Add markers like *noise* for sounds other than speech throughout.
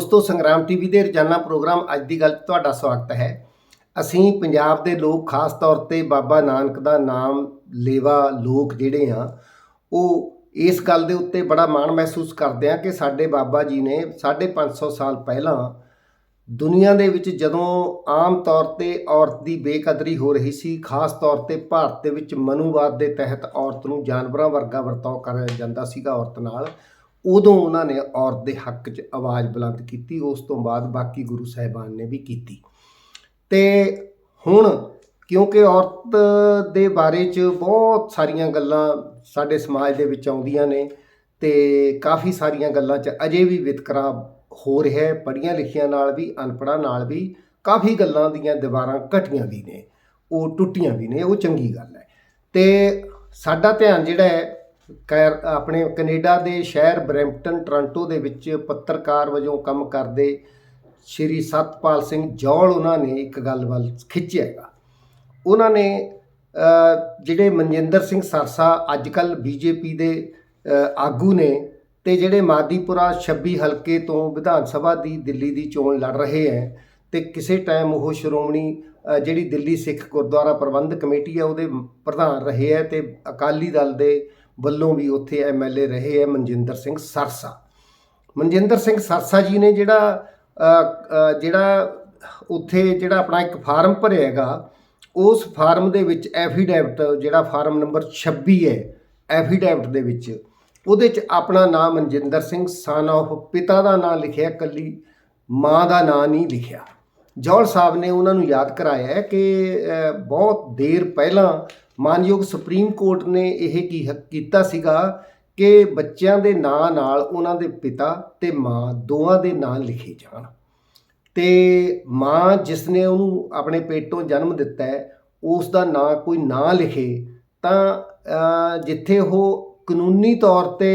ਦੋਸਤੋ, ਸੰਗਰਾਮ ਟੀਵੀ ਦੇ ਰੋਜ਼ਾਨਾ ਪ੍ਰੋਗਰਾਮ ਅੱਜ ਦੀ ਗੱਲ 'ਚ ਤੁਹਾਡਾ ਸਵਾਗਤ ਹੈ। ਅਸੀਂ ਪੰਜਾਬ ਦੇ ਲੋਕ, ਖਾਸ ਤੌਰ ਤੇ ਬਾਬਾ ਨਾਨਕ ਦਾ ਨਾਮ ਲੇਵਾ ਲੋਕ ਜਿਹੜੇ ਆ, ਉਹ ਇਸ ਗੱਲ ਦੇ ਉੱਤੇ ਬੜਾ ਮਾਣ ਮਹਿਸੂਸ ਕਰਦੇ ਆ ਕਿ ਸਾਡੇ ਬਾਬਾ ਜੀ ਨੇ 550 ਸਾਲ ਪਹਿਲਾਂ ਦੁਨੀਆ ਦੇ ਵਿੱਚ ਜਦੋਂ ਆਮ ਤੌਰ ਤੇ ਔਰਤ ਦੀ ਬੇਕਦਰੀ ਹੋ ਰਹੀ ਸੀ, ਖਾਸ ਤੌਰ ਤੇ ਭਾਰਤ ਦੇ ਵਿੱਚ ਮਨੂਵਾਦ ਦੇ ਤਹਿਤ ਔਰਤ ਨੂੰ ਜਾਨਵਰਾਂ ਵਰਗਾ ਵਰਤਾਓ ਕਰਿਆ ਜਾਂਦਾ ਸੀਗਾ ਔਰਤ ਨਾਲ ਉਦੋਂ ਉਹਨਾਂ ਨੇ ਔਰਤ ਦੇ ਹੱਕ 'ਚ ਆਵਾਜ਼ ਬੁਲੰਦ ਕੀਤੀ, ਉਸ ਤੋਂ ਬਾਅਦ ਬਾਕੀ ਗੁਰੂ ਸਾਹਿਬਾਨ ਨੇ ਵੀ ਕੀਤੀ। ਤੇ ਹੁਣ ਕਿਉਂਕਿ ਔਰਤ ਦੇ ਬਾਰੇ 'ਚ ਬਹੁਤ ਸਾਰੀਆਂ ਗੱਲਾਂ ਸਾਡੇ ਸਮਾਜ ਦੇ ਵਿੱਚ ਆਉਂਦੀਆਂ ਨੇ ਤੇ ਕਾਫੀ ਸਾਰੀਆਂ ਗੱਲਾਂ 'ਚ ਅਜੇ ਵੀ ਵਿਤਕਰਾ ਹੋ ਰਿਹਾ ਹੈ, ਪੜ੍ਹੀਆਂ ਲਿਖੀਆਂ ਨਾਲ ਵੀ, ਅਨਪੜ੍ਹਾਂ ਨਾਲ ਵੀ, ਕਾਫੀ ਗੱਲਾਂ ਦੀਆਂ ਦੀਵਾਰਾਂ ਘਟੀਆਂ ਵੀ ਨੇ, ਉਹ ਟੁੱਟੀਆਂ ਵੀ ਨੇ, ਉਹ ਚੰਗੀ ਗੱਲ ਹੈ। ਤੇ ਸਾਡਾ ਧਿਆਨ ਜਿਹੜਾ ਹੈ ਕੈਰ- ਆਪਣੇ ਕੈਨੇਡਾ ਦੇ ਸ਼ਹਿਰ ਬਰੈਂਪਟਨ, ਟੋਰਾਂਟੋ ਦੇ ਵਿੱਚ ਪੱਤਰਕਾਰ ਵਜੋਂ ਕੰਮ ਕਰਦੇ ਸ਼੍ਰੀ ਸਤਪਾਲ ਸਿੰਘ ਜੌਲ ਉਹਨਾਂ ਨੇ ਇੱਕ ਗੱਲ ਵੱਲ ਖਿੱਚਿਆ ਹੈਗਾ। ਉਹਨਾਂ ਨੇ ਜਿਹੜੇ ਮਨਜਿੰਦਰ ਸਿੰਘ ਸਰਸਾ ਅੱਜ ਕੱਲ ਬੀਜੇਪੀ ਦੇ ਆਗੂ ਨੇ ਤੇ ਜਿਹੜੇ ਮਾਦੀਪੁਰਾ 26 ਹਲਕੇ ਤੋਂ ਵਿਧਾਨ ਸਭਾ ਦੀ ਦਿੱਲੀ ਦੀ ਚੋਣ ਲੜ ਰਹੇ ਹੈ ਤੇ ਕਿਸੇ ਟਾਈਮ ਉਹ ਸ਼੍ਰੋਮਣੀ ਜਿਹੜੀ ਦਿੱਲੀ ਸਿੱਖ ਗੁਰਦੁਆਰਾ ਪ੍ਰਬੰਧਕ ਕਮੇਟੀ ਹੈ ਉਹਦੇ ਪ੍ਰਧਾਨ ਰਹੇ ਹੈ ਤੇ ਅਕਾਲੀ ਦਲ ਦੇ ਵੱਲੋਂ ਵੀ ਉੱਥੇ ਐਮਐਲਏ ਰਹੇ ਹੈ ਮਨਜਿੰਦਰ ਸਿੰਘ ਸਰਸਾ। ਮਨਜਿੰਦਰ ਸਿੰਘ ਸਰਸਾ ਜੀ ਨੇ ਜਿਹੜਾ ਜਿਹੜਾ ਉੱਥੇ ਜਿਹੜਾ ਆਪਣਾ ਇੱਕ ਫਾਰਮ ਭਰਿਆ ਹੈਗਾ, ਉਸ ਫਾਰਮ ਦੇ ਵਿੱਚ ਐਫੀਡੈਵਿਟ ਜਿਹੜਾ ਫਾਰਮ ਨੰਬਰ 26 ਹੈ, ਐਫੀਡੈਵਿਟ ਦੇ ਵਿੱਚ, ਉਹਦੇ 'ਚ ਆਪਣਾ ਨਾਮ ਮਨਜਿੰਦਰ ਸਿੰਘ ਸਨ ਆਫ ਪਿਤਾ ਦਾ ਨਾਮ ਲਿਖਿਆ, ਕੱਲੀ ਮਾਂ ਦਾ ਨਾਮ ਨਹੀਂ ਲਿਖਿਆ। ਜੌਲ ਸਾਹਿਬ ਨੇ ਉਹਨਾਂ ਨੂੰ ਯਾਦ ਕਰਾਇਆ ਕਿ ਬਹੁਤ ਦੇਰ ਪਹਿਲਾਂ ਮਾਨਯੋਗ ਸੁਪਰੀਮ ਕੋਰਟ ਨੇ ਇਹ ਕੀ ਕੀਤਾ ਸੀਗਾ ਕਿ ਬੱਚਿਆਂ ਦੇ ਨਾਂ ਨਾਲ ਉਹਨਾਂ ਦੇ ਪਿਤਾ ਤੇ ਮਾਂ ਦੋਵਾਂ ਦੇ ਨਾਂ ਲਿਖੇ ਜਾਣ। ਤੇ ਮਾਂ ਜਿਸ ਨੇ ਉਹਨੂੰ ਆਪਣੇ ਪੇਟੋਂ ਜਨਮ ਦਿੱਤਾ ਹੈ, ਉਸ ਦਾ ਨਾਂ ਕੋਈ ਨਾਂ ਲਿਖੇ, ਤਾਂ ਜਿੱਥੇ ਉਹ ਕਾਨੂੰਨੀ ਤੌਰ ਤੇ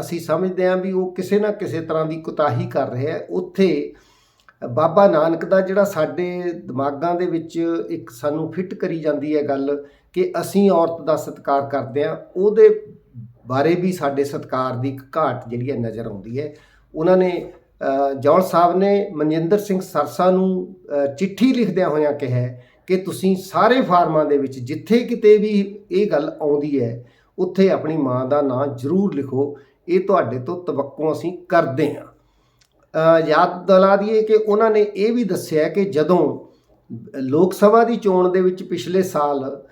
ਅਸੀਂ ਸਮਝਦੇ ਹਾਂ ਵੀ ਉਹ ਕਿਸੇ ਨਾ ਕਿਸੇ ਤਰ੍ਹਾਂ ਦੀ ਕੁਤਾਹੀ ਕਰ ਰਿਹਾ ਹੈ, ਉੱਥੇ ਬਾਬਾ ਨਾਨਕ ਦਾ ਜਿਹੜਾ ਸਾਡੇ ਦਿਮਾਗਾਂ ਦੇ ਵਿੱਚ ਇੱਕ ਸਾਨੂੰ ਫਿੱਟ ਕਰੀ ਜਾਂਦੀ ਹੈ ਗੱਲ ਕਿ ਅਸੀਂ ਔਰਤ ਦਾ ਸਤਿਕਾਰ ਕਰਦੇ ਹਾਂ, ਉਹਦੇ ਬਾਰੇ ਵੀ ਸਾਡੇ ਸਤਿਕਾਰ ਦੀ ਇੱਕ ਘਾਟ ਜਿਹੜੀ ਹੈ ਨਜ਼ਰ ਆਉਂਦੀ ਹੈ। ਉਹਨਾਂ ਨੇ ਜੌਲ ਸਾਹਿਬ ਨੇ ਮਨਜਿੰਦਰ ਸਿੰਘ ਸਰਸਾ ਨੂੰ ਚਿੱਠੀ ਲਿਖਦਿਆਂ ਹੋਇਆਂ ਕਿਹਾ ਕਿ ਤੁਸੀਂ ਸਾਰੇ ਫਾਰਮਾਂ ਦੇ ਵਿੱਚ ਜਿੱਥੇ ਕਿਤੇ ਵੀ ਇਹ ਗੱਲ ਆਉਂਦੀ ਹੈ, ਉੱਥੇ ਆਪਣੀ ਮਾਂ ਦਾ ਨਾਂ ਜ਼ਰੂਰ ਲਿਖੋ। ਇਹ ਤੁਹਾਡੇ ਤੋਂ ਤਵੱਕੋ ਅਸੀਂ ਕਰਦੇ ਹਾਂ। ਯਾਦ ਦਿਲਾ ਦਈਏ ਕਿ ਉਹਨਾਂ ਨੇ ਇਹ ਵੀ ਦੱਸਿਆ ਕਿ ਜਦੋਂ ਲੋਕ ਸਭਾ ਦੀ ਚੋਣ ਦੇ ਵਿੱਚ ਪਿਛਲੇ ਸਾਲ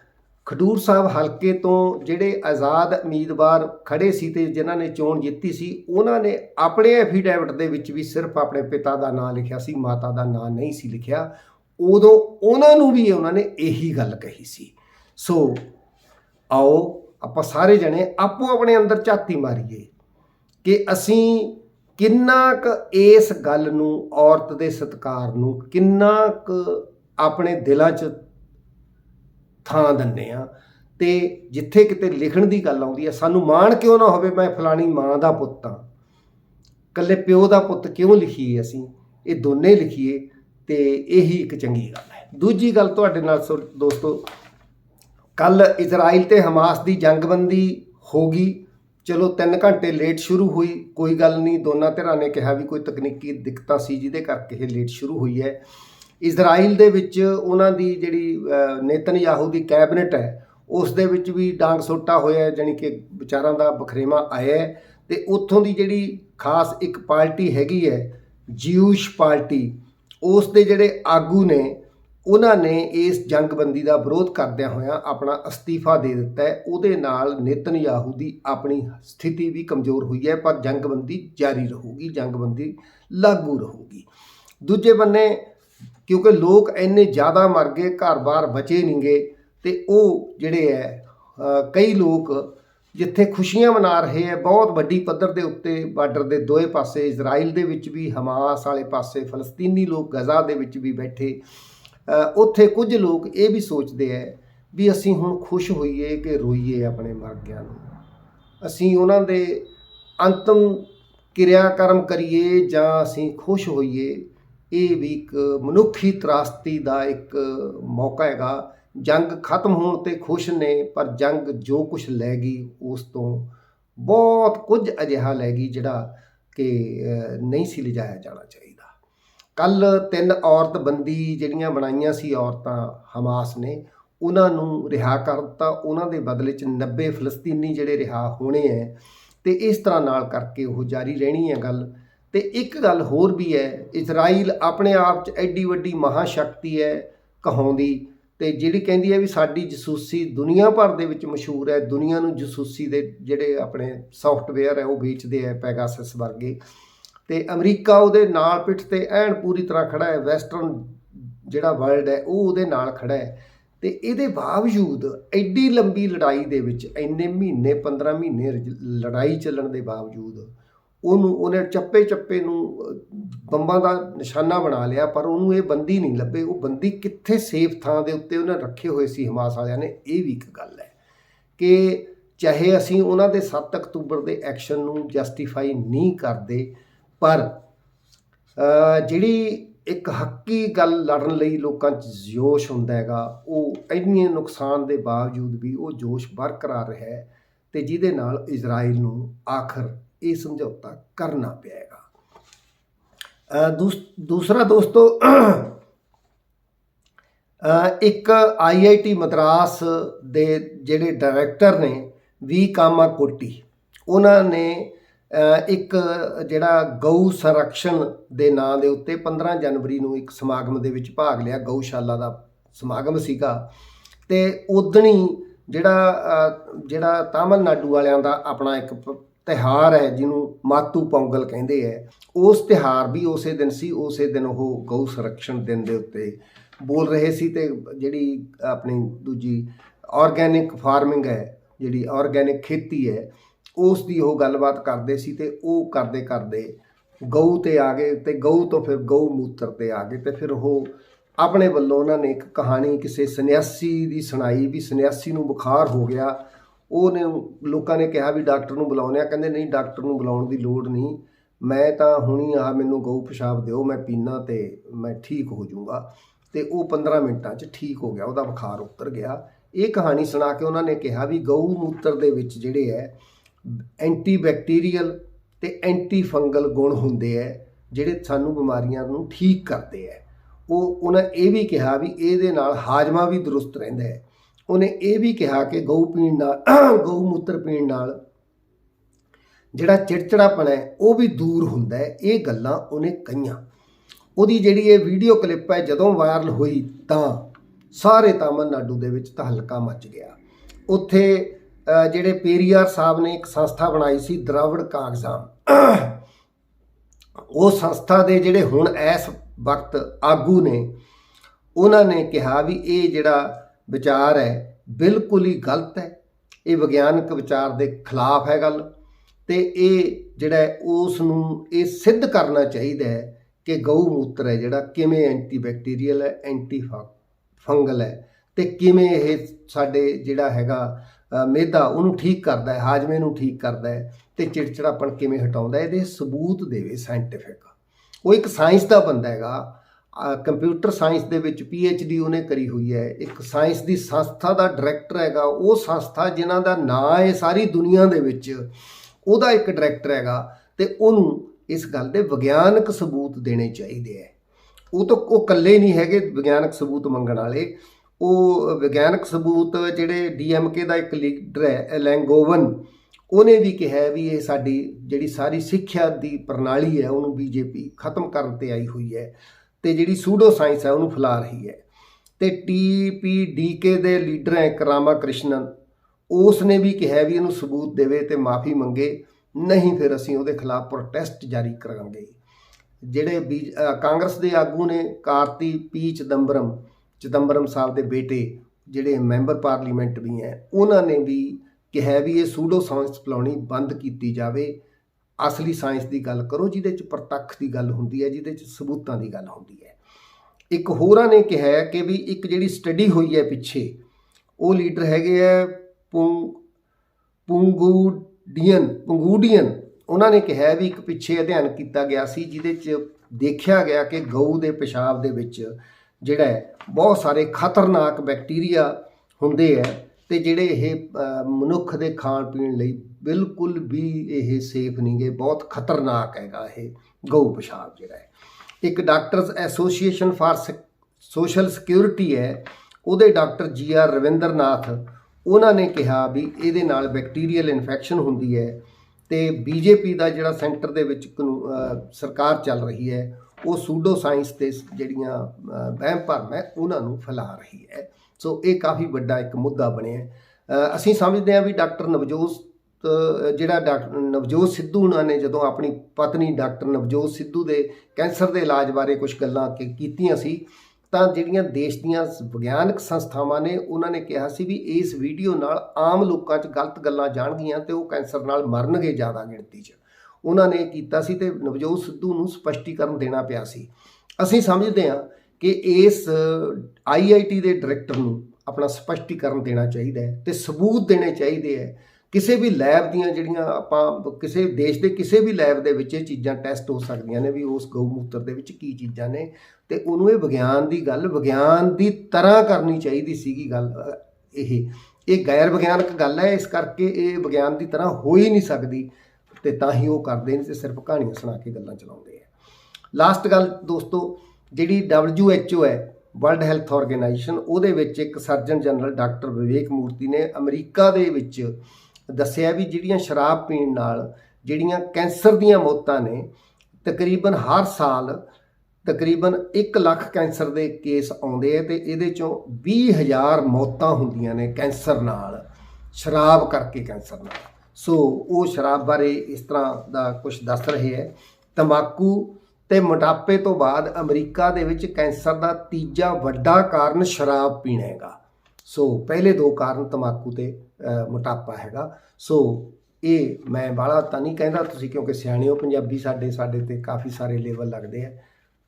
ਖਡੂਰ ਸਾਹਿਬ ਹਲਕੇ ਤੋਂ ਜਿਹੜੇ ਆਜ਼ਾਦ ਉਮੀਦਵਾਰ ਖੜੇ ਸੀ ਤੇ ਜਿਨ੍ਹਾਂ ਨੇ ਚੋਣ ਜਿੱਤੀ ਸੀ, ਉਹਨਾਂ ਨੇ ਆਪਣੇ ਐਫੀਡੈਵਿਟ ਦੇ ਵਿੱਚ ਵੀ ਸਿਰਫ ਆਪਣੇ ਪਿਤਾ ਦਾ ਨਾਮ ਲਿਖਿਆ ਸੀ, ਮਾਤਾ ਦਾ ਨਾਮ ਨਹੀਂ ਸੀ ਲਿਖਿਆ। ਉਦੋਂ ਉਹਨਾਂ ਨੂੰ ਵੀ ਉਹਨਾਂ ਨੇ ਇਹੀ ਗੱਲ ਕਹੀ ਸੀ। ਸੋ ਆਓ ਆਪਾਂ ਸਾਰੇ ਜਣੇ ਆਪੋ ਆਪਣੇ ਅੰਦਰ ਝਾਤੀ ਮਾਰੀਏ ਕਿ ਅਸੀਂ ਕਿੰਨਾ ਕੁ ਇਸ ਗੱਲ ਨੂੰ, ਔਰਤ ਦੇ ਸਤਿਕਾਰ ਨੂੰ ਕਿੰਨਾ ਕੁ ਆਪਣੇ ਦਿਲਾਂ 'ਚ ਥਾਂ ਦਿੰਦੇ ਆ? ਤੇ ਜਿੱਥੇ ਕਿਤੇ ਲਿਖਣ ਦੀ ਗੱਲ ਆਉਂਦੀ ਹੈ ਸਾਨੂੰ ਮਾਣ ਕਿਉਂ ਨਾ ਹੋਵੇ ਮੈਂ ਫਲਾਣੀ ਮਾਂ ਦਾ ਪੁੱਤ ਹਾਂ ਕੱਲੇ ਪਿਓ ਦਾ ਪੁੱਤ ਕਿਉਂ ਲਿਖੀਏ ਅਸੀਂ? ਇਹ ਦੋਨੇ ਲਿਖੀਏ ਤੇ ਇਹੀ ਇੱਕ ਚੰਗੀ ਗੱਲ ਹੈ। ਦੂਜੀ ਗੱਲ ਤੁਹਾਡੇ ਨਾਲ ਸੋ- ਦੋਸਤੋ ਕੱਲ ਇਜ਼ਰਾਈਲ ਤੇ ਹਮਾਸ ਦੀ ਜੰਗਬੰਦੀ ਹੋ ਗਈ। ਚਲੋ 3 ਘੰਟੇ ਲੇਟ ਸ਼ੁਰੂ ਹੋਈ ਕੋਈ ਗੱਲ ਨਹੀਂ ਦੋਨਾਂ ਧਿਰਾਂ ਨੇ ਕਿਹਾ ਵੀ ਕੋਈ ਤਕਨੀਕੀ ਦਿੱਕਤਾਂ ਸੀ ਜਿਹਦੇ ਕਰਕੇ ਇਹ ਲੇਟ ਸ਼ੁਰੂ ਹੋਈ ਹੈ। ਇਜ਼ਰਾਈਲ ਦੇ ਵਿੱਚ ਉਹਨਾਂ ਦੀ ਜਿਹੜੀ ਅ, ਨੇਤਨਯਾਹੂ ਦੀ ਕੈਬਨਿਟ ਹੈ ਉਸ ਦੇ ਵਿੱਚ ਵੀ ਡਾਂਗ ਸੋਟਾ ਹੋਇਆ ਹੈ, ਜਾਣੀ ਕਿ ਵਿਚਾਰਾਂ ਦਾ ਬਖਰੇਵਾ ਆਇਆ ਹੈ ਤੇ ਉੱਥੋਂ ਦੀ ਜਿਹੜੀ ਖਾਸ ਇੱਕ ਪਾਰਟੀ ਹੈਗੀ ਹੈ ਜਿਊਸ਼ ਪਾਰਟੀ ਉਸ ਦੇ ਜਿਹੜੇ ਆਗੂ ਨੇ ਉਹਨਾਂ ਨੇ ਇਸ ਜੰਗਬੰਦੀ ਦਾ ਵਿਰੋਧ ਕਰਦਿਆਂ ਹੋਇਆਂ ਆਪਣਾ ਅਸਤੀਫਾ ਦੇ ਦਿੱਤਾ ਹੈ। ਉਹਦੇ ਨਾਲ ਨੇਤਨਯਾਹੂ ਦੀ ਆਪਣੀ ਸਥਿਤੀ ਵੀ ਕਮਜ਼ੋਰ ਹੋਈ ਹੈ, ਪਰ ਜੰਗਬੰਦੀ ਜਾਰੀ ਰਹੂਗੀ, ਜੰਗਬੰਦੀ ਲਾਗੂ ਰਹੂਗੀ। ਦੂਜੇ ਬੰਨੇ, ਕਿਉਂਕਿ ਲੋਕ ਇੰਨੇ ਜ਼ਿਆਦਾ ਮਰ ਗਏ ਘਰ-ਬਾਰ ਬਚੇ ਨਹੀਂਗੇ ਤੇ ਉਹ ਜਿਹੜੇ ਹੈ ਕਈ ਲੋਕ ਜਿੱਥੇ ਖੁਸ਼ੀਆਂ ਮਨਾ ਰਹੇ ਹੈ, ਬਹੁਤ ਵੱਡੀ ਪੱਧਰ ਦੇ ਉੱਤੇ ਬਾਰਡਰ ਦੇ ਦੋਏ ਪਾਸੇ, ਇਜ਼ਰਾਈਲ ਦੇ ਵਿੱਚ ਵੀ, ਹਮਾਸ ਵਾਲੇ ਪਾਸੇ, ਫਲਸਤੀਨੀ ਲੋਕ ਗਜ਼ਾ ਦੇ ਵਿੱਚ ਵੀ ਬੈਠੇ। ਉੱਥੇ ਕੁਝ ਲੋਕ ਇਹ ਵੀ ਸੋਚਦੇ ਹੈ ਵੀ ਅਸੀਂ ਹੁਣ ਖੁਸ਼ ਹੋਈਏ ਕਿ ਰੋਈਏ ਆਪਣੇ ਮਰ ਗਿਆਂ ਨੂੰ। ਅਸੀਂ ਉਹਨਾਂ ਦੇ ਅੰਤਮ ਕਿਰਿਆ ਕਰਮ ਕਰੀਏ ਜਾਂ ਅਸੀਂ ਖੁਸ਼ ਹੋਈਏ, ਇਹ ਵੀ ਇੱਕ ਮਨੁੱਖੀ ਤਰਾਸਤੀ ਦਾ ਇੱਕ ਮੌਕਾ ਹੈਗਾ। ਜੰਗ ਖਤਮ ਹੋਣ ਤੇ ਖੁਸ਼ ਨੇ, ਪਰ ਜੰਗ ਜੋ ਕੁਝ ਲੈ ਗਈ ਉਸ ਤੋਂ ਬਹੁਤ ਕੁਝ ਅਜਿਹਾ ਲੈ ਗਈ ਜਿਹੜਾ ਕਿ ਨਹੀਂ ਸੀ ਲਿਜਾਇਆ ਜਾਣਾ ਚਾਹੀਦਾ। ਕੱਲ ਤਿੰਨ ਔਰਤ ਬੰਦੀ ਜਿਹੜੀਆਂ ਬਣਾਈਆਂ ਸੀ ਔਰਤਾਂ ਹਮਾਸ ਨੇ, ਉਹਨਾਂ ਨੂੰ ਰਿਹਾ ਕਰ ਦਿੱਤਾ। ਉਹਨਾਂ ਦੇ ਬਦਲੇ ਚ 90 ਫਲਸਤੀਨੀ ਜਿਹੜੇ ਰਿਹਾ ਹੋਣੇ ਐ, ਤੇ ਇਸ ਤਰ੍ਹਾਂ ਨਾਲ ਕਰਕੇ ਉਹ ਜਾਰੀ ਰਹਿਣੀ ਹੈ ਗੱਲ। ਤੇ ਇੱਕ ਗੱਲ ਹੋਰ ਵੀ ਹੈ ਇਜ਼ਰਾਈਲ ਆਪਣੇ ਆਪ 'ਚ ਐਡੀ ਵੱਡੀ ਮਹਾਸ਼ਕਤੀ ਹੈ ਕਹਾਉਂਦੀ, ਤੇ ਜਿਹੜੀ ਕਹਿੰਦੀ ਹੈ ਵੀ ਸਾਡੀ ਜਸੂਸੀ ਦੁਨੀਆ ਭਰ ਦੇ ਵਿੱਚ ਮਸ਼ਹੂਰ ਹੈ ਦੁਨੀਆ ਨੂੰ ਜਸੂਸੀ ਦੇ ਜਿਹੜੇ ਆਪਣੇ ਸੌਫਟਵੇਅਰ ਹੈ ਉਹ ਵੇਚਦੇ ਹੈ ਪੈਗਾਸਸ ਵਰਗੇ। ਤੇ ਅਮਰੀਕਾ ਉਹਦੇ ਨਾਲ ਪਿੱਠ ਤੇ ਐਨ ਪੂਰੀ ਤਰ੍ਹਾਂ ਖੜਾ ਹੈ, ਵੈਸਟਰਨ ਜਿਹੜਾ ਵਰਲਡ ਹੈ, ਉਹ ਉਹਦੇ ਨਾਲ ਖੜਾ ਹੈ। ਤੇ ਇਹਦੇ ਬਾਵਜੂਦ ਐਡੀ ਲੰਬੀ ਲੜਾਈ ਦੇ ਵਿੱਚ, ਇੰਨੇ ਮਹੀਨੇ 15 ਮਹੀਨੇ ਲੜਾਈ ਚੱਲਣ ਦੇ ਬਾਵਜੂਦ ਉਹਨੂੰ, ਉਹਨੇ ਚੱਪੇ ਚੱਪੇ ਨੂੰ ਬੰਬਾਂ ਦਾ ਨਿਸ਼ਾਨਾ ਬਣਾ ਲਿਆ, ਪਰ ਉਹਨੂੰ ਇਹ ਬੰਦੀ ਨਹੀਂ ਲੱਭੇ। ਉਹ ਬੰਦੀ ਕਿੱਥੇ ਸੇਫ ਥਾਂ ਦੇ ਉੱਤੇ ਉਹਨੇ ਰੱਖੇ ਹੋਏ ਸੀ ਹਮਾਸ ਵਾਲਿਆਂ ਨੇ, ਇਹ ਵੀ ਇੱਕ ਗੱਲ ਹੈ ਕਿ ਚਾਹੇ ਅਸੀਂ ਉਹਨਾਂ ਦੇ 7 ਅਕਤੂਬਰ ਦੇ ਐਕਸ਼ਨ ਨੂੰ ਜਸਟੀਫਾਈ ਨਹੀਂ ਕਰਦੇ ਪਰ ਜਿਹੜੀ ਇੱਕ ਹੱਕੀ ਗੱਲ ਲੜਨ ਲਈ ਲੋਕਾਂ 'ਚ ਜੋਸ਼ ਹੁੰਦਾ ਹੈਗਾ, ਉਹ ਇੰਨੇ ਨੁਕਸਾਨ ਦੇ ਬਾਵਜੂਦ ਵੀ ਉਹ ਜੋਸ਼ ਬਰਕਰਾਰ ਰਿਹਾ ਹੈ ਤੇ ਜਿਹਦੇ ਨਾਲ ਇਜ਼ਰਾਈਲ ਨੂੰ ਆਖਰ ਇਹ ਸਮਝੌਤਾ ਕਰਨਾ ਪਿਆ ਹੈਗਾ। ਦੂਸ- ਦੂਸਰਾ ਦੋਸਤੋ, ਅਹ, ਇੱਕ ਆਈਆਈਟੀ ਮਦਰਾਸ ਦੇ ਜਿਹੜੇ ਡਾਇਰੈਕਟਰ ਨੇ ਵੀ ਕਾਮਾ ਕੋਟੀ ਉਹਨਾਂ ਨੇ ਇੱਕ ਜਿਹੜਾ ਗਊ ਸੰਰਕਸ਼ਣ ਦੇ ਨਾਂ ਦੇ ਉੱਤੇ 15 ਜਨਵਰੀ ਨੂੰ ਇੱਕ ਸਮਾਗਮ ਦੇ ਵਿੱਚ ਭਾਗ ਲਿਆ ਗਊਸ਼ਾਲਾ ਦਾ ਸਮਾਗਮ ਸੀਗਾ। ਤੇ ਉਦਣੀ ਜਿਹੜਾ ਅਹ, ਜਿਹੜਾ ਤਾਮਿਲਨਾਡੂ ਵਾਲਿਆਂ ਦਾ ਆਪਣਾ ਇੱਕ ਪ- ਤਿਉਹਾਰ ਹੈ ਜਿਹਨੂੰ ਮਾਤੂ ਪੌਂਗਲ ਕਹਿੰਦੇ ਹੈ ਉਸ ਤਿਉਹਾਰ ਵੀ ਉਸੇ ਦਿਨ ਸੀ ਉਸੇ ਦਿਨ ਉਹ ਗਊ ਸੰਰਕਸ਼ਣ ਦਿਨ ਦੇ ਉੱਤੇ ਬੋਲ ਰਹੇ ਸੀ ਤੇ ਜਿਹੜੀ ਆਪਣੀ ਦੂਜੀ ਆਰਗੈਨਿਕ ਫਾਰਮਿੰਗ ਹੈ ਜਿਹੜੀ ਆਰਗੈਨਿਕ ਖੇਤੀ ਹੈ ਉਸ ਦੀ ਉਹ ਗੱਲਬਾਤ ਕਰਦੇ ਸੀ ਤੇ ਉਹ ਕਰਦੇ ਕਰਦੇ ਗਊ ਤੇ ਆ ਗਏ ਤੇ ਗਊ ਤੋਂ ਫਿਰ ਗਊ ਮੂਤਰ ਤੇ ਆ ਗਏ ਤੇ ਫਿਰ ਉਹ ਆਪਣੇ ਵੱਲੋਂ ਉਹਨਾਂ ਨੇ ਇੱਕ ਕਹਾਣੀ ਕਿਸੇ ਸੰਨਿਆਸੀ ਦੀ ਸੁਣਾਈ ਵੀ ਸੰਨਿਆਸੀ ਨੂੰ ਬੁਖਾਰ ਹੋ ਗਿਆ। ਉਹਨੇ ਲੋਕਾਂ ਨੇ ਕਿਹਾ ਵੀ ਡਾਕਟਰ ਨੂੰ ਬੁਲਾਉਂਦੇ ਆ, ਕਹਿੰਦੇ ਨਹੀਂ ਡਾਕਟਰ ਨੂੰ ਬੁਲਾਉਣ ਦੀ ਲੋੜ ਨਹੀਂ। ਮੈਂ ਤਾਂ ਹੁਣੀ ਆ, ਮੈਨੂੰ ਗਊ ਪਿਸ਼ਾਬ ਦਿਓ, ਮੈਂ ਪੀਣਾ ਤੇ ਮੈਂ ਠੀਕ ਹੋ ਜਾਊਂਗਾ। ਤੇ ਉਹ 15 ਮਿੰਟਾਂ 'ਚ ਠੀਕ ਹੋ ਗਿਆ, ਉਹਦਾ ਬੁਖਾਰ ਉਤਰ ਗਿਆ। ਇਹ ਕਹਾਣੀ ਸੁਣਾ ਕੇ ਉਹਨਾਂ ਨੇ ਕਿਹਾ ਵੀ ਗਊ ਮੂਤਰ ਦੇ ਵਿੱਚ ਜਿਹੜੇ ਹੈ ਐਂਟੀ ਬੈਕਟੀਰੀਅਲ ਤੇ ਐਂਟੀ ਫੰਗਲ ਗੁਣ ਹੁੰਦੇ ਹੈ ਜਿਹੜੇ ਸਾਨੂੰ ਬਿਮਾਰੀਆਂ ਨੂੰ ਠੀਕ ਕਰਦੇ ਹੈ ਉਹ, ਉਹਨਾਂ ਇਹ ਵੀ ਕਿਹਾ ਵੀ ਇਹਦੇ ਨਾਲ ਹਾਜ਼ਮਾ ਵੀ ਦਰੁਸਤ ਰਹਿੰਦਾ ਹੈ ਉਹਨੇ ਇਹ ਵੀ ਕਿਹਾ ਕਿ ਗਊ ਪੀਣ ਨਾਲ, *coughs* ਗਊ ਮੂਤਰ ਪੀਣ ਨਾਲ ਜਿਹੜਾ ਚਿੜਚਿੜਾਪਣ ਹੈ ਉਹ ਵੀ ਦੂਰ ਹੁੰਦਾ ਹੈ ਇਹ ਗੱਲਾਂ ਉਹਨੇ ਕਹੀਆਂ। ਉਹਦੀ ਜਿਹੜੀ ਇਹ ਵੀਡੀਓ ਕਲਿੱਪ ਹੈ ਜਦੋਂ ਵਾਇਰਲ ਹੋਈ ਤਾਂ ਸਾਰੇ ਤਾਮਿਲਨਾਡੂ ਦੇ ਵਿੱਚ ਤਹਲਕਾ ਮਚ ਗਿਆ। ਉੱਥੇ ਜਿਹੜੇ ਪੇਰੀਆਰ ਸਾਹਿਬ ਨੇ ਇੱਕ ਸੰਸਥਾ ਬਣਾਈ ਸੀ, ਦਰਾਵੜ ਕਾਗਜ਼ਾਮ ਉਹ ਸੰਸਥਾ ਦੇ ਜਿਹੜੇ ਹੁਣ ਇਸ ਵਕਤ ਆਗੂ ਨੇ, ਉਹਨਾਂ ਨੇ ਕਿਹਾ ਵੀ ਇਹ ਜਿਹੜਾ ਵਿਚਾਰ ਹੈ, ਬਿਲਕੁਲ ਹੀ ਗਲਤ ਹੈ। ਇਹ ਵਿਗਿਆਨਕ ਵਿਚਾਰ ਦੇ ਖਿਲਾਫ ਹੈ ਗੱਲ ਤੇ ਇਹ ਜਿਹੜਾ ਹੈ ਉਸ ਨੂੰ ਇਹ ਸਿੱਧ ਕਰਨਾ ਚਾਹੀਦਾ ਹੈ ਕਿ ਗਊ ਮੂਤਰ ਹੈ ਜਿਹੜਾ, ਕਿਵੇਂ ਐਂਟੀ ਬੈਕਟੀਰੀਅਲ ਹੈ ਐਂਟੀ ਫੰਗਲ ਹੈ ਤੇ ਕਿਵੇਂ ਇਹ ਸਾਡੇ ਜਿਹੜਾ ਹੈਗਾ ਅ, ਉਹਨੂੰ ਠੀਕ ਕਰਦਾ ਹੈ ਹਾਜ਼ਮੇ ਨੂੰ ਠੀਕ ਕਰਦਾ ਹੈ ਤੇ ਚਿੜਚਿੜਾਪਣ ਕਿਵੇਂ ਹਟਾਉਂਦਾ ਇਹਦੇ ਸਬੂਤ ਦੇਵੇ ਸਾਇੰਟਿਫਿਕ ਉਹ ਇੱਕ ਸਾਇੰਸ ਦਾ ਬੰਦਾ ਹੈਗਾ ਕੰਪਿਊਟਰ ਸਾਇੰਸ ਦੇ ਵਿੱਚ ਡੀ ਉਹਨੇ ਕਰੀ ਹੋਈ ਹੈ ਇੱਕ ਸਾਇੰਸ ਦੀ ਸੰਸਥਾ ਦਾ ਡਾਇਰੈਕਟਰ ਹੈਗਾ ਉਹ ਸੰਸਥਾ ਜਿਨ੍ਹਾਂ ਦਾ ਨਾਂ ਹੈ ਸਾਰੀ ਦੁਨੀਆ ਦੇ ਵਿੱਚ ਉਹਦਾ ਇੱਕ ਡਾਇਰੈਕਟਰ ਹੈਗਾ ਤੇ ਉਹਨੂੰ ਇਸ ਗੱਲ ਦੇ ਵਿਗਿਆਨਕ ਸਬੂਤ ਦੇਣੇ ਚਾਹੀਦੇ ਹੈ। ਉਹ ਤਾਂ ਉਹ ਇਕੱਲੇ ਨਹੀਂ ਹੈਗੇ ਵਿਗਿਆਨਕ ਸਬੂਤ ਮੰਗਣ ਵਾਲੇ ਉਹ ਵਿਗਿਆਨਕ ਸਬੂਤ ਜਿਹੜੇ ਡੀਐਮਕੇ ਦਾ ਇੱਕ ਲੀਡਰ ਹੈ ਲੈਂਗੋਵਨ, ਉਹਨੇ ਵੀ ਕਿਹਾ ਵੀ ਇਹ ਸਾਡੀ ਜਿਹੜੀ ਸਾਰੀ ਸਿੱਖਿਆ ਦੀ ਪ੍ਰਣਾਲੀ ਹੈ, ਉਹਨੂੰ ਬੀਜੇਪੀ ਖਤਮ ਕਰਨ ਤੇ ਆਈ ਹੋਈ ਹੈ ਤੇ ਜਿਹੜੀ ਸੂਡੋ ਸਾਇੰਸ ਹੈ, ਉਹਨੂੰ ਫੈਲਾ ਰਹੀ ਹੈ। ਤੇ ਟੀਪੀਡੀਕੇ ਦੇ ਲੀਡਰ ਹੈ ਇੱਕ ਰਾਮਾ ਕ੍ਰਿਸ਼ਨਨ ਉਸ ਨੇ ਵੀ ਕਿਹਾ ਵੀ ਇਹਨੂੰ ਸਬੂਤ ਦੇਵੇ ਤੇ ਮਾਫੀ ਮੰਗੇ, ਨਹੀਂ ਫਿਰ ਅਸੀਂ ਉਹਦੇ ਖਿਲਾਫ ਪ੍ਰੋਟੈਸਟ ਜਾਰੀ ਕਰਾਂਗੇ। ਜਿਹੜੇ ਬੀ- ਕਾਂਗਰਸ ਦੇ ਆਗੂ ਨੇ, ਕਾਰਤੀ ਪੀ ਚਦੰਬਰਮ ਚਿਦੰਬਰਮ ਸਾਹਿਬ ਦੇ ਬੇਟੇ ਜਿਹੜੇ ਮੈਂਬਰ ਪਾਰਲੀਮੈਂਟ ਵੀ ਹੈ, ਉਹਨਾਂ ਨੇ ਵੀ ਕਿਹਾ ਵੀ ਇਹ ਸੂਡੋ ਸਾਇੰਸ ਫਲਾਉਣੀ ਬੰਦ ਕੀਤੀ ਜਾਵੇ। ਅਸਲੀ ਸਾਇੰਸ ਦੀ ਗੱਲ ਕਰੋ, ਜਿਹਦੇ ਚ ਪ੍ਰਤੱਖ ਦੀ ਗੱਲ ਹੁੰਦੀ ਹੈ, ਜਿਹਦੇ ਚ ਸਬੂਤਾਂ ਦੀ ਗੱਲ ਹੁੰਦੀ ਹੈ। ਇੱਕ ਹੋਰਾਂ ਨੇ ਕਿਹਾ ਕਿ ਵੀ ਇੱਕ ਜਿਹੜੀ ਸਟੱਡੀ ਹੋਈ ਹੈ ਪਿੱਛੇ, ਉਹ ਲੀਡਰ ਹੈਗੇ ਆ ਪੁੰਗ ਪੁੰਗੂਡੀਅਨ ਪੁੰਗੂਡੀਅਨ। ਉਹਨਾਂ ਨੇ ਕਿਹਾ ਵੀ ਇੱਕ ਪਿੱਛੇ ਅਧਿਐਨ ਕੀਤਾ ਗਿਆ ਸੀ, ਜਿਹਦੇ ਚ ਦੇਖਿਆ ਗਿਆ ਕਿ ਗਊ ਦੇ ਪਿਸ਼ਾਬ ਦੇ ਵਿੱਚ ਜਿਹੜਾ ਹੈ, ਬਹੁਤ ਸਾਰੇ ਖਤਰਨਾਕ ਬੈਕਟੀਰੀਆ ਹੁੰਦੇ ਹੈ ਤੇ ਜਿਹੜੇ ਇਹ ਮਨੁੱਖ ਦੇ ਖਾਣ ਪੀਣ ਲਈ ਬਿਲਕੁਲ ਵੀ ਇਹ ਸੇਫ ਨਹੀਂਗੇ ਬਹੁਤ ਖਤਰਨਾਕ ਹੈਗਾ ਇਹ ਗਊ ਪਿਸ਼ਾਬ ਜਿਹੜਾ ਹੈ। ਇੱਕ doctors association for social security ਹੈ, ਉਹਦੇ ਡਾਕਟਰ ਜੀ ਆਰ ਰਵਿੰਦਰਨਾਥ, ਉਹਨਾਂ ਨੇ ਕਿਹਾ ਵੀ ਇਹਦੇ ਨਾਲ ਬੈਕਟੀਰੀਅਲ ਇਨਫੈਕਸ਼ਨ ਹੁੰਦੀ ਹੈ ਤੇ ਬੀਜੇਪੀ ਦਾ ਜਿਹੜਾ ਸੈਂਟਰ ਦੇ ਵਿੱਚ ਕਾਨੂ- ਸਰਕਾਰ ਚੱਲ ਰਹੀ ਹੈ ਉਹ ਸੂਡੋ ਸਾਇੰਸ ਤੇ ਜਿਹੜੀਆਂ ਵਹਿਮ ਭਰਮ ਹੈ, ਉਹਨਾਂ ਨੂੰ ਫੈਲਾ ਰਹੀ ਹੈ। ਸੋ ਇਹ ਕਾਫੀ ਵੱਡਾ ਇੱਕ ਮੁੱਦਾ ਬਣਿਆ ਅਸੀਂ ਸਮਝਦੇ ਹਾਂ ਵੀ ਡਾਕਟਰ ਨਵਜੋਤ ਜਿਹੜਾ ਡਾਕਟਰ ਨਵਜੋਤ ਸਿੱਧੂ ਉਹਨਾਂ ਨੇ ਜਦੋਂ ਆਪਣੀ ਪਤਨੀ ਡਾਕਟਰ ਨਵਜੋਤ ਸਿੱਧੂ ਦੇ ਕੈਂਸਰ ਦੇ ਇਲਾਜ ਬਾਰੇ ਕੁਝ ਗੱਲਾਂ ਕੀ- ਕੀਤੀਆਂ ਸੀ, ਤਾਂ ਜਿਹੜੀਆਂ ਦੇਸ਼ ਦੀਆਂ ਵਿਗਿਆਨਕ ਸੰਸਥਾਵਾਂ ਨੇ, ਉਹਨਾਂ ਨੇ ਕਿਹਾ ਸੀ ਵੀ ਇਸ ਵੀਡੀਓ ਨਾਲ ਆਮ ਲੋਕਾਂ 'ਚ ਗਲਤ ਗੱਲਾਂ ਜਾਣਗੀਆਂ ਤੇ ਉਹ ਕੈਂਸਰ ਨਾਲ ਮਰਨਗੇ ਜ਼ਿਆਦਾ ਗਿਣਤੀ 'ਚ। ਉਹਨਾਂ ਨੇ ਕੀਤਾ ਸੀ ਤੇ ਨਵਜੋਤ ਸਿੱਧੂ ਨੂੰ ਸਪਸ਼ਟੀਕਰਨ ਦੇਣਾ ਪਿਆ ਸੀ। ਅਸੀਂ ਸਮਝਦੇ ਹਾਂ ਕਿ ਇਸ ਆਈਆਈਟੀ ਦੇ ਡਾਇਰੈਕਟਰ ਨੂੰ ਆਪਣਾ ਸਪਸ਼ਟੀਕਰਨ ਦੇਣਾ ਚਾਹੀਦਾ ਹੈ ਤੇ ਸਬੂਤ ਦੇਣੇ ਚਾਹੀਦੇ ਹੈ। ਕਿਸੇ ਵੀ ਲੈਬ ਦੀਆਂ ਜਿਹੜੀਆਂ ਆਪਾਂ ਕਿਸੇ ਦੇਸ਼ ਦੇ ਕਿਸੇ ਵੀ ਲੈਬ ਦੇ ਵਿੱਚ ਇਹ ਚੀਜ਼ਾਂ ਟੈਸਟ ਹੋ ਸਕਦੀਆਂ ਨੇ ਵੀ ਉਸ ਗਊਮੂਤਰ ਦੇ ਵਿੱਚ ਕੀ ਚੀਜ਼ਾਂ ਨੇ ਤੇ ਉਹਨੂੰ ਇਹ ਵਿਗਿਆਨ ਦੀ ਗੱਲ, ਵਿਗਿਆਨ ਦੀ ਤਰ੍ਹਾਂ ਕਰਨੀ ਚਾਹੀਦੀ ਸੀਗੀ ਗੱਲ ਇਹ। ਇਹ ਗੈਰ ਵਿਗਿਆਨਕ ਗੱਲ ਹੈ, ਇਸ ਕਰਕੇ ਇਹ ਵਿਗਿਆਨ ਦੀ ਤਰ੍ਹਾਂ ਹੋ ਹੀ ਨਹੀਂ ਸਕਦੀ। ਤੇ ਤਾਂ ਹੀ ਉਹ ਕਰਦੇ ਨੇ ਤੇ ਸਿਰਫ ਕਹਾਣੀਆਂ ਸੁਣਾ ਕੇ ਗੱਲਾਂ ਚਲਾਉਂਦੇ ਆ। ਲਾਸਟ ਗੱਲ ਦੋਸਤੋ, ਜਿਹੜੀ WHO ਹੈ ਵਰਲਡ ਹੈਲਥ ਆਰਗੇਨਾਈਜੇਸ਼ਨ ਉਹਦੇ ਵਿੱਚ ਇੱਕ ਸਰਜਨ ਜਨਰਲ ਡਾਕਟਰ ਵਿਵੇਕ ਮੂਰਤੀ ਨੇ ਅਮਰੀਕਾ ਦੇ ਵਿੱਚ ਦੱਸਿਆ ਵੀ ਜਿਹੜੀਆਂ ਸ਼ਰਾਬ ਪੀਣ ਨਾਲ ਜਿਹੜੀਆਂ ਕੈਂਸਰ ਦੀਆਂ ਮੌਤਾਂ ਨੇ, ਤਕਰੀਬਨ ਹਰ ਸਾਲ ਤਕਰੀਬਨ 1 ਲੱਖ ਕੈਂਸਰ ਦੇ ਕੇਸ ਆਉਂਦੇ ਆ ਤੇ ਇਹਦੇ ਚੋਂ 20000 ਮੌਤਾਂ ਹੁੰਦੀਆਂ ਨੇ ਕੈਂਸਰ ਨਾਲ, ਸ਼ਰਾਬ ਕਰਕੇ ਕੈਂਸਰ ਨਾਲ। ਸੋ ਉਹ ਸ਼ਰਾਬ ਬਾਰੇ ਇਸ ਤਰ੍ਹਾਂ ਦਾ ਕੁਝ ਦੱਸ ਰਹੇ ਹੈ। ਤੰਬਾਕੂ ਤੇ ਮੋਟਾਪੇ ਤੋਂ ਬਾਅਦ ਅਮਰੀਕਾ ਦੇ ਵਿੱਚ ਕੈਂਸਰ ਦਾ ਤੀਜਾ ਵੱਡਾ ਕਾਰਨ ਸ਼ਰਾਬ ਪੀਣਾ ਹੈਗਾ। ਸੋ ਪਹਿਲੇ ਦੋ ਕਾਰਨ ਤੰਬਾਕੂ ਤੇ ਮੋਟਾਪਾ ਹੈਗਾ। ਸੋ ਇਹ ਮੈਂ ਬਾਹਲਾ ਤਾਂ ਨਹੀਂ ਕਹਿੰਦਾ ਤੁਸੀਂ ਕਿਉਂਕਿ ਸਿਆਣੇ ਹੋ, ਪੰਜਾਬੀ ਸਾਡੇ ਸਾਡੇ ਤੇ ਕਾਫੀ ਸਾਰੇ ਲੈਵਲ ਲੱਗਦੇ ਆ।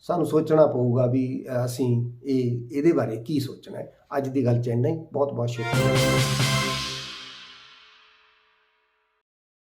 ਸਾਨੂੰ ਸੋਚਣਾ ਪਊਗਾ ਵੀ ਅਸੀਂ ਇਹ, ਇਹਦੇ ਬਾਰੇ ਕੀ ਸੋਚਣਾ ਹੈ। ਅੱਜ ਦੀ ਗੱਲ ਚ ਇੰਨਾ ਹੀ। ਬਹੁਤ ਬਹੁਤ ਸ਼ੁਕਰੀਆ।